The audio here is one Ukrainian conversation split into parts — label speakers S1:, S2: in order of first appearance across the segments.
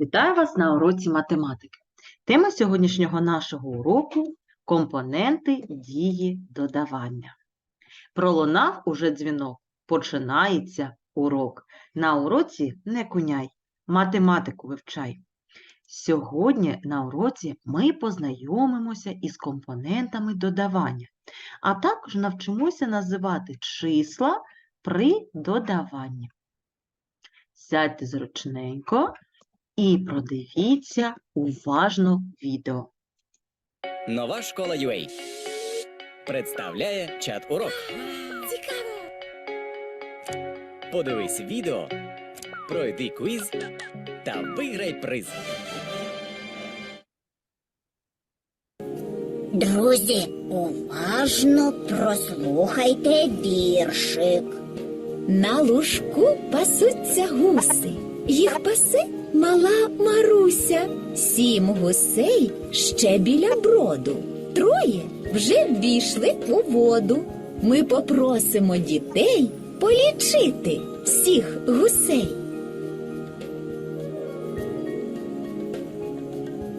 S1: Вітаю вас на уроці математики. Тема сьогоднішнього нашого уроку компоненти дії додавання. Пролунав уже дзвінок, починається урок. На уроці не куняй, математику вивчай. Сьогодні на уроці ми познайомимося із компонентами додавання, а також навчимося називати числа при додаванні. Сядьте зручненько і продивіться уважно відео.
S2: Нова школа UA представляє чат урок.
S3: Цікаво!
S2: Подивись відео, пройди квіз та виграй приз.
S3: Друзі, уважно прослухайте віршик.
S4: На лужку пасуться гуси, їх пасе мала Маруся. Сім гусей ще біля броду. Троє вже ввійшли у воду. Ми попросимо дітей полічити всіх гусей.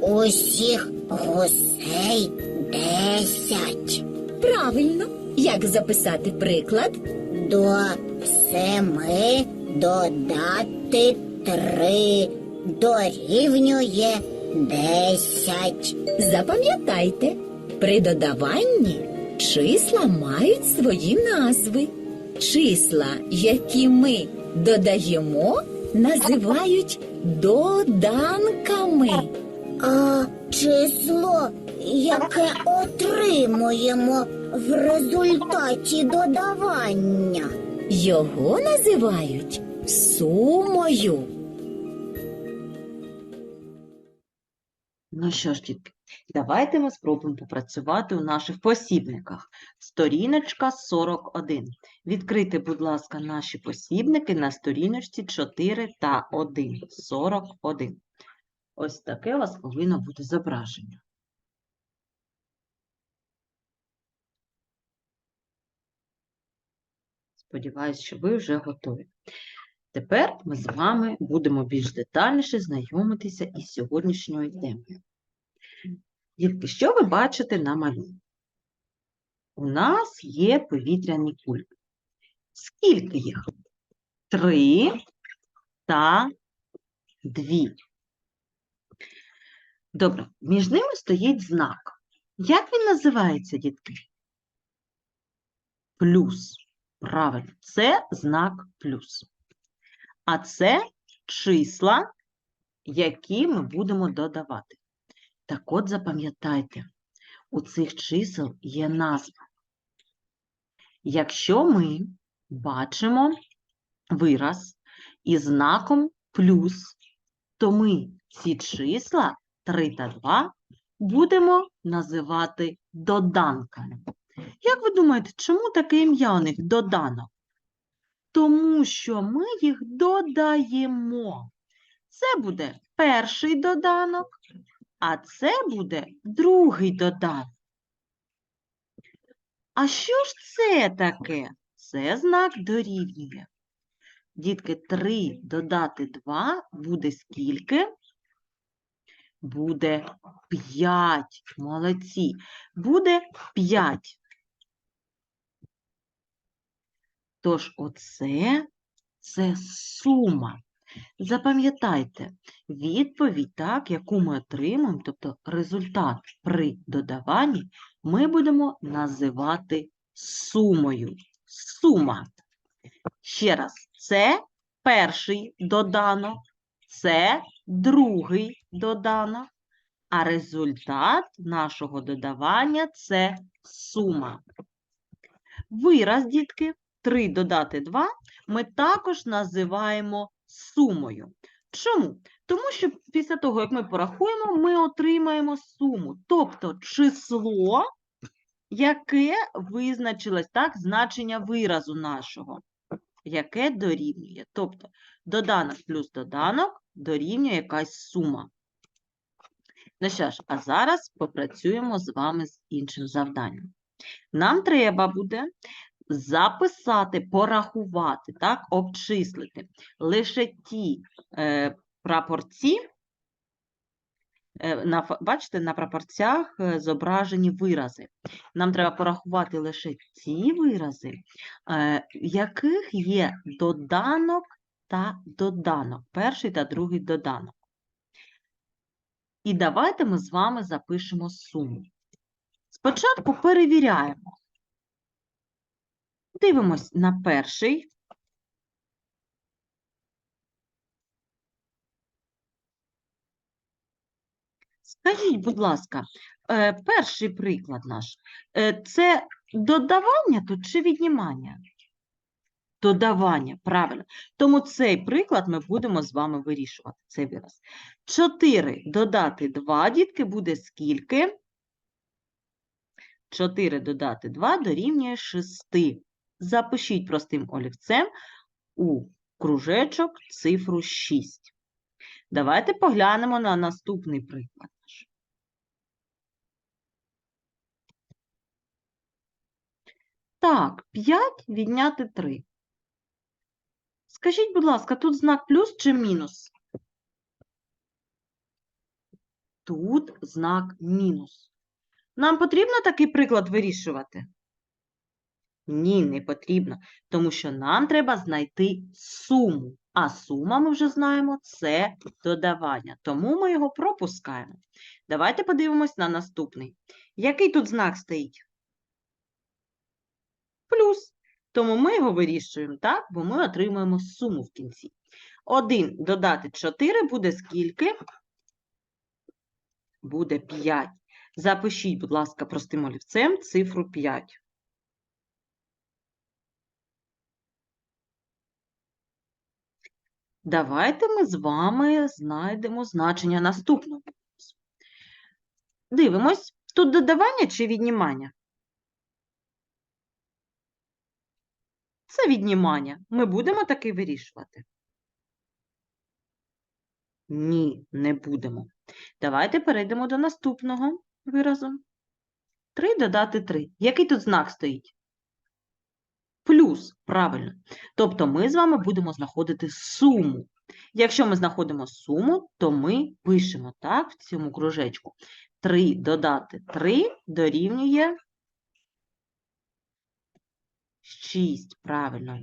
S3: Усіх гусей десять.
S4: Правильно, як записати приклад?
S3: До семи додати три дорівнює десять.
S4: Запам'ятайте, при додаванні числа мають свої назви. Числа, які ми додаємо, називають доданками.
S3: А число, яке отримуємо в результаті додавання.
S4: Його називають сумою.
S1: Ну що ж, дітки, давайте ми спробуємо попрацювати у наших посібниках. Сторіночка 41. Відкрийте, будь ласка, наші посібники на сторіночці 4 та 1. 41. Ось таке у вас повинно бути зображення. Сподіваюсь, що ви вже готові. Тепер ми з вами будемо більш детальніше знайомитися із сьогоднішньою темою. Дітки, що ви бачите на малюнку? У нас є повітряні кульки. Скільки їх? Три та дві. Добре, між ними стоїть знак. Як він називається, дітки? Плюс. Правильно, це знак плюс. А це числа, які ми будемо додавати. Так от запам'ятайте, у цих чисел є назва. Якщо ми бачимо вираз із знаком плюс, то ми ці числа 3 та 2 будемо називати доданками. Як ви думаєте, чому таке ім'я у них доданок? Тому що ми їх додаємо. Це буде перший доданок, а це буде другий доданок. А що ж це таке? Це знак дорівнює. Дітки, 3 додати 2 буде скільки? Буде 5. Молодці. Буде 5. Тож оце це сума. Запам'ятайте, відповідь, так, яку ми отримаємо, тобто результат при додаванні, ми будемо називати сумою. Сума. Ще раз, це перший доданок, це другий доданок, а результат нашого додавання це сума. Вираз, дітки, 3 додати 2 ми також називаємо сумою. Чому? Тому що після того, як ми порахуємо, ми отримаємо суму, тобто число, яке визначилось так, значення виразу нашого, яке дорівнює. Тобто доданок плюс доданок дорівнює якась сума. Ну що ж, а зараз попрацюємо з вами з іншим завданням. Нам треба буде записати, порахувати, так, обчислити лише ті е, прапорці, е, на, бачите, на прапорцях е, зображені вирази. Нам треба порахувати лише ті вирази, е, яких є доданок та доданок, перший та другий доданок. І давайте ми з вами запишемо суму. Спочатку перевіряємо. Дивимось на перший. Скажіть, будь ласка, е, перший приклад наш. е, Це додавання тут чи віднімання? Додавання, правильно. Тому цей приклад ми будемо з вами вирішувати, цей вираз. 4 додати 2, дітки, буде скільки? 4 додати 2 дорівнює 6. Запишіть простим олівцем у кружечок цифру 6. Давайте поглянемо на наступний приклад. Так, 5 відняти 3. Скажіть, будь ласка, тут знак плюс чи мінус? Тут знак мінус. Нам потрібно такий приклад вирішувати? Ні, не потрібно, тому що нам треба знайти суму. А сума, ми вже знаємо, це додавання. Тому ми його пропускаємо. Давайте подивимось на наступний. Який тут знак стоїть? Плюс. Тому ми його вирішуємо, так? Бо ми отримуємо суму в кінці. 1 додати 4 буде скільки? Буде 5. Запишіть, будь ласка, простим олівцем цифру 5. Давайте ми з вами знайдемо значення наступного. Дивимось, тут додавання чи віднімання? Це віднімання. Ми будемо таки вирішувати? Ні, не будемо. Давайте перейдемо до наступного виразу. 3 додати 3. Який тут знак стоїть? Плюс, правильно. Тобто ми з вами будемо знаходити суму. Якщо ми знаходимо суму, то ми пишемо так в цьому кружечку. 3 додати 3 дорівнює 6. Правильно.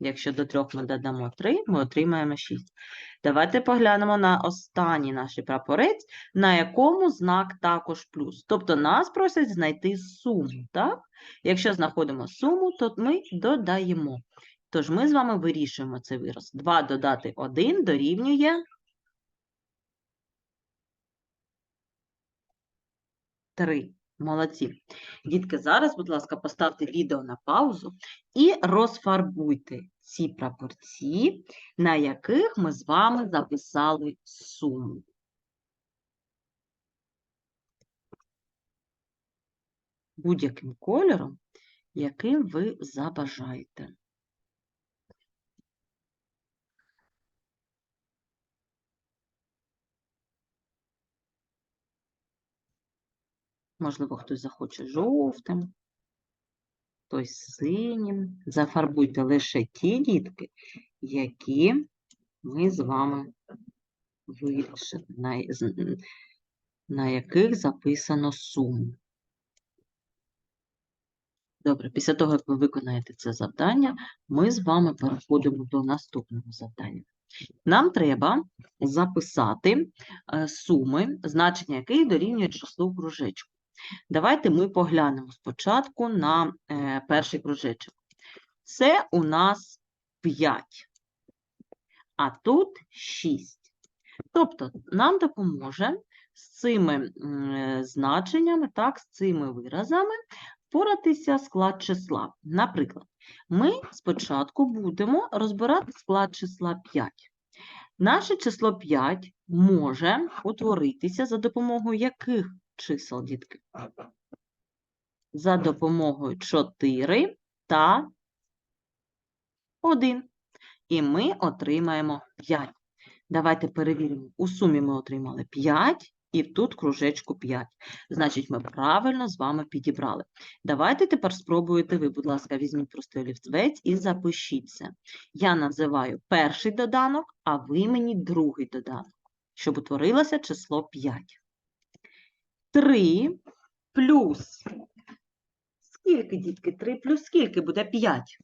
S1: Якщо до 3 ми додамо 3, ми отримаємо 6. Давайте поглянемо на останній наш прапорець, на якому знак також плюс. Тобто нас просять знайти суму, так? Якщо знаходимо суму, то ми додаємо. Тож ми з вами вирішуємо цей вираз. 2 додати 1 дорівнює 3. Молодці. Дітки, зараз, будь ласка, поставте відео на паузу і розфарбуйте ці прапорці, на яких ми з вами записали суму. Будь-яким кольором, яким ви забажаєте. Можливо, хтось захоче жовтим, хтось синім. Зафарбуйте лише ті дітки, які ми з вами вирішили, на, на яких записано суму. Добре, після того, як ви виконаєте це завдання, ми з вами переходимо до наступного завдання. Нам треба записати е, суми, значення яких дорівнює числу в кружечку. Давайте ми поглянемо спочатку на е, перший кружечок. Це у нас 5, а тут 6. Тобто нам допоможе з цими значеннями, так, з цими виразами впоратися склад числа. Наприклад, ми спочатку будемо розбирати склад числа 5. Наше число 5 може утворитися за допомогою яких чисел, дітки? За допомогою 4 та 1. І ми отримаємо 5. Давайте перевіримо. У сумі ми отримали 5, і тут кружечку 5. Значить, ми правильно з вами підібрали. Давайте тепер спробуєте ви, будь ласка, візьміть простий олівець і запишіть це. Я називаю перший доданок, а ви мені другий доданок. щоб утворилося число 5. 3 плюс. Скільки, дітки? 3 плюс скільки буде 5?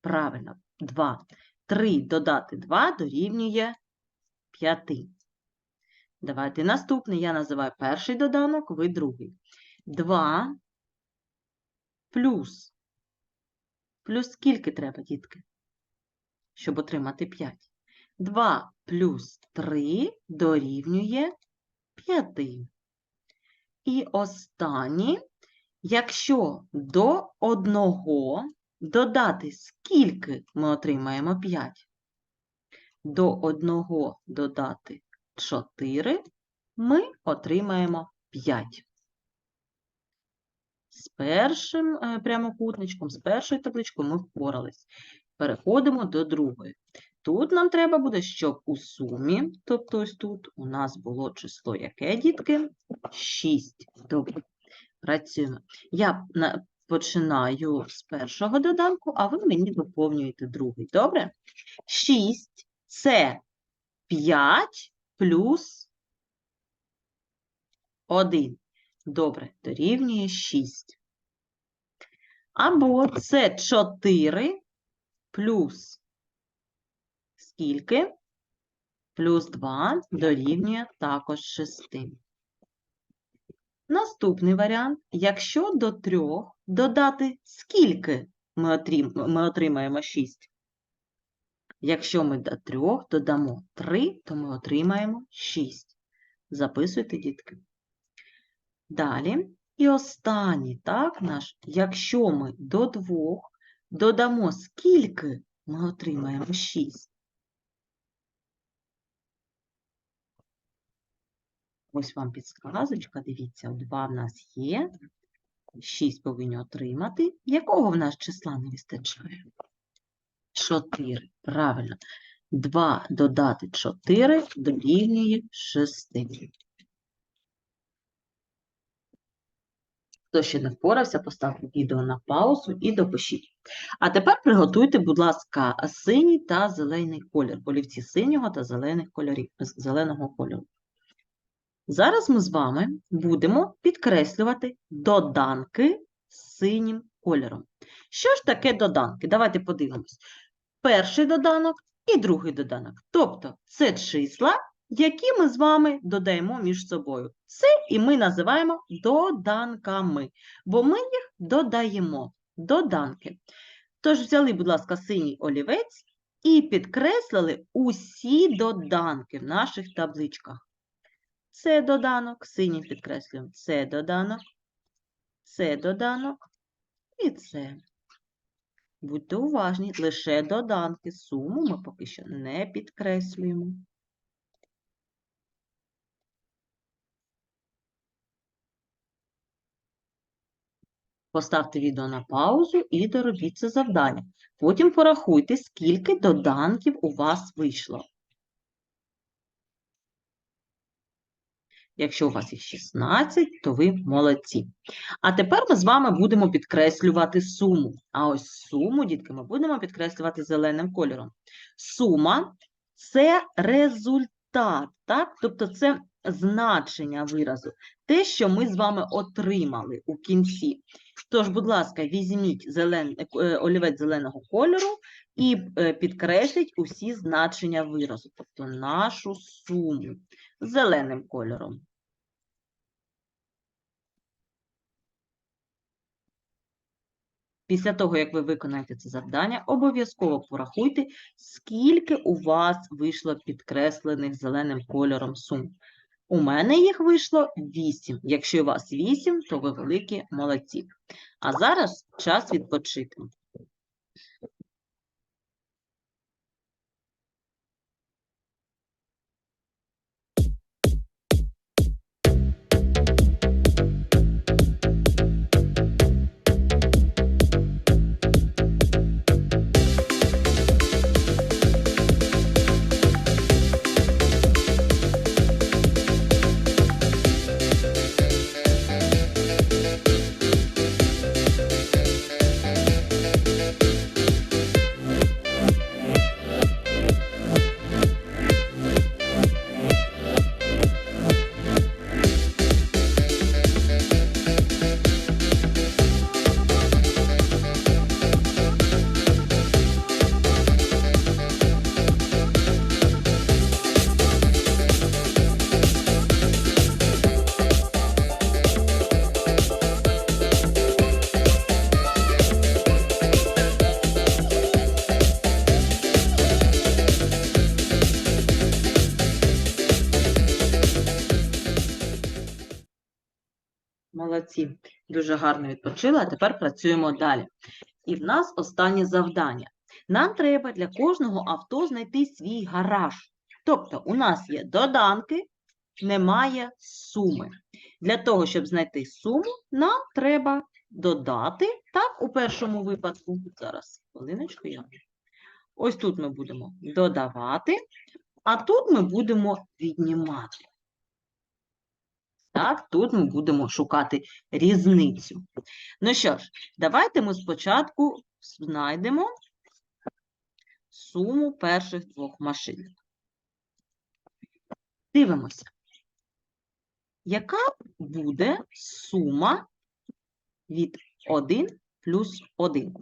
S1: Правильно, 2. 3 додати 2 дорівнює 5. Давайте наступний. Я називаю перший доданок, ви другий. 2 плюс. Плюс скільки треба, дітки? Щоб отримати 5. 2 плюс 3 дорівнює 5. І останнє, якщо до одного додати скільки ми отримаємо 5? До одного додати 4 ми отримаємо 5. З першим е, прямокутничком, з першою табличкою ми впорались. Переходимо до другої. Тут нам треба буде, щоб у сумі, тобто ось тут, у нас було число яке, дітки? 6. Добре, працюємо. Я починаю з першого доданку, а ви мені доповнюєте другий. Добре? 6 – це 5 плюс 1. Добре, дорівнює 6. Або це 4 плюс скільки? Плюс 2 дорівнює також 6. Наступний варіант. Якщо до 3 додати скільки ми, отрим... ми отримаємо 6? Якщо ми до 3 додамо 3, то ми отримаємо 6. Записуйте, дітки. Далі. І останній, так, наш, якщо ми до 2 додамо скільки, ми отримаємо 6. Ось вам підсказочка, дивіться, 2 в нас є, 6 повинні отримати. Якого в нас числа не вистачає? 4. Правильно. 2 додати 4 дорівнює 6. Хто ще не впорався, поставте відео на паузу і допишіть. А тепер приготуйте, будь ласка, синій та зелений колір, олівці синього та зелених кольорів, зеленого кольору. Зараз ми з вами будемо підкреслювати доданки з синім кольором. Що ж таке доданки? Давайте подивимось. Перший доданок і другий доданок. Тобто це числа, які ми з вами додаємо між собою. Це і ми називаємо доданками, бо ми їх додаємо. Доданки. Тож взяли, будь ласка, синій олівець і підкреслили усі доданки в наших табличках. Це доданок, синім підкреслюємо це доданок, це доданок і це. Будьте уважні, лише доданки, суму ми поки що не підкреслюємо. Поставте відео на паузу і доробіть це завдання. Потім порахуйте, скільки доданків у вас вийшло. Якщо у вас їх 16, то ви молодці. А тепер ми з вами будемо підкреслювати суму. А ось суму, дітки, ми будемо підкреслювати зеленим кольором. Сума – це результат, так? Тобто це значення виразу. Те, що ми з вами отримали у кінці. Тож, будь ласка, візьміть зелен... е, олівець зеленого кольору і е, підкресліть усі значення виразу, тобто нашу суму зеленим кольором. Після того, як ви виконаєте це завдання, обов'язково порахуйте, скільки у вас вийшло підкреслених зеленим кольором сум. У мене їх вийшло 8. Якщо у вас 8, то ви великі молодці. А зараз час відпочити. Молодці. Дуже гарно відпочили, а тепер працюємо далі. І в нас останнє завдання. Нам треба для кожного авто знайти свій гараж. Тобто у нас є доданки, немає суми. Для того, щоб знайти суму, нам треба додати, так, у першому випадку, зараз, хвилиночку, я. Ось тут ми будемо додавати, а тут ми будемо віднімати. Так, тут ми будемо шукати різницю. Ну що ж, давайте ми спочатку знайдемо суму перших двох машин. Дивимося. Яка буде сума від 1 плюс 1?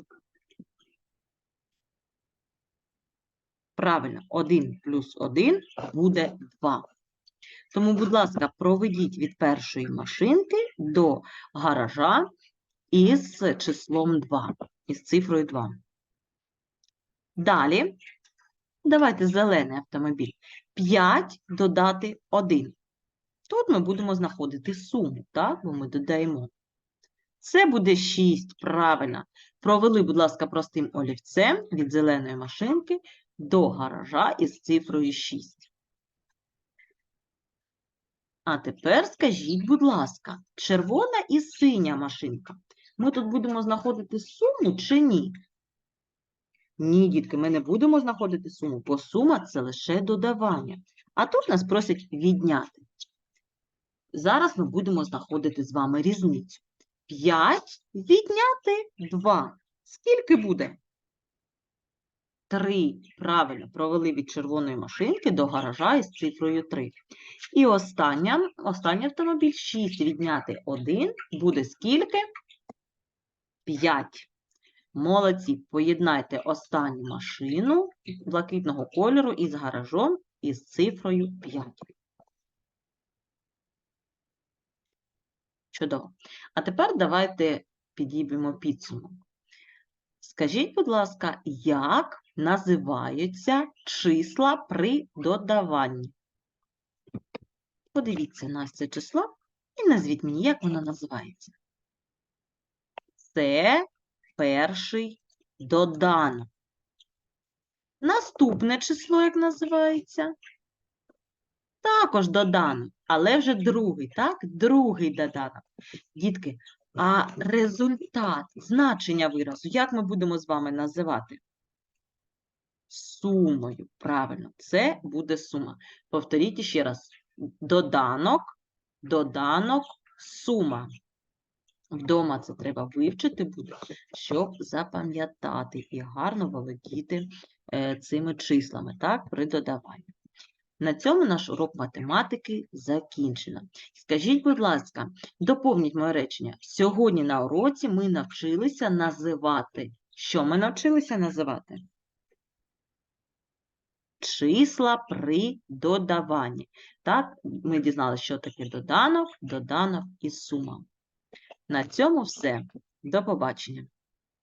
S1: Правильно, 1 плюс 1 буде 2. Тому, будь ласка, проведіть від першої машинки до гаража із числом 2, із цифрою 2. Далі, давайте зелений автомобіль. 5 додати 1. Тут ми будемо знаходити суму, так? Бо ми додаємо. Це буде 6, правильно. Провели, будь ласка, простим олівцем від зеленої машинки до гаража із цифрою 6. А тепер скажіть, будь ласка, червона і синя машинка. Ми тут будемо знаходити суму чи ні? Ні, дітки, ми не будемо знаходити суму, бо сума – це лише додавання. А тут нас просять відняти. Зараз ми будемо знаходити з вами різницю. 5 відняти 2. Скільки буде? 3. Правильно, провели від червоної машинки до гаража із цифрою 3. І остання, останній автомобіль 6 відняти 1 буде скільки? 5. Молодці, поєднайте останню машину блакитного кольору із гаражом із цифрою 5. Чудово. А тепер давайте підіб'ємо підсумок. Скажіть, будь ласка, як називаються числа при додаванні? Подивіться на це число і назвіть мені, як воно називається. Це перший доданок. Наступне число, як називається? Також доданок, але вже другий, так? Другий доданок. Дітки, а результат, значення виразу, як ми будемо з вами називати? Сумою. Правильно, це буде сума. Повторіть ще раз. Доданок, доданок, сума. Вдома це треба вивчити буде, щоб запам'ятати і гарно володіти е, цими числами, так, при додаванні. На цьому наш урок математики закінчено. Скажіть, будь ласка, доповніть моє речення. Сьогодні на уроці ми навчилися називати. Що ми навчилися називати? Числа при додаванні. Так, ми дізналися, що таке доданок, доданок і сума. На цьому все. До побачення.